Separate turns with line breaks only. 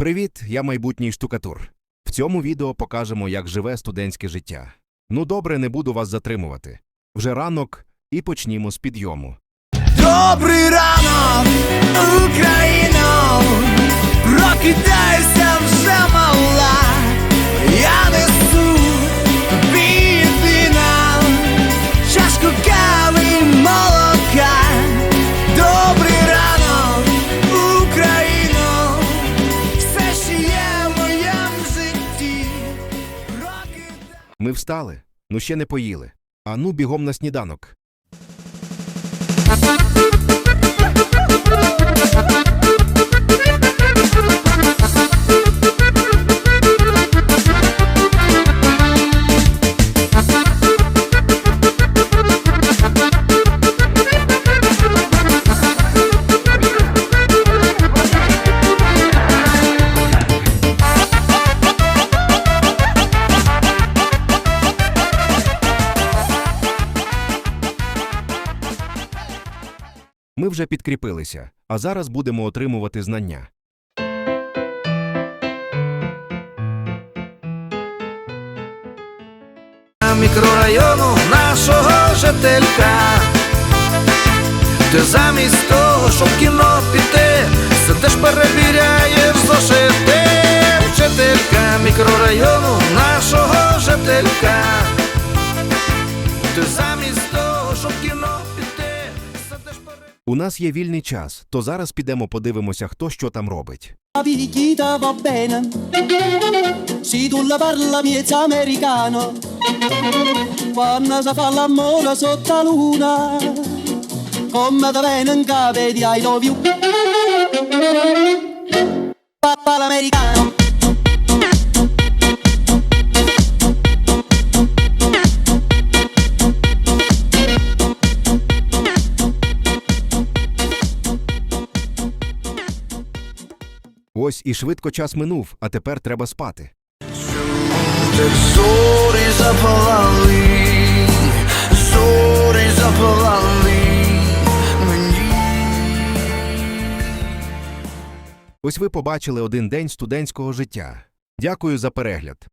Привіт, я майбутній штукатур. В цьому відео покажемо, як живе студентське життя. Ну добре, не буду вас затримувати. Вже ранок і почнімо з підйому.
Добрий ранок,
Ми встали, ну ще не поїли. А ну бігом на сніданок. Ми вже підкріпилися, а зараз будемо отримувати знання.
мікрорайону нашого жителька. Ти замість того, щоб кіно піти, сидиш перебіряєш зошити. Вчителька мікрорайону нашого жителька. Ти замість
У нас є вільний час, то зараз підемо подивимося, хто що там робить.
La
Ось і швидко час минув, а тепер треба спати.
Так зорі запалали, зорі запалали мені.
Ось ви побачили один день студентського життя. Дякую за перегляд.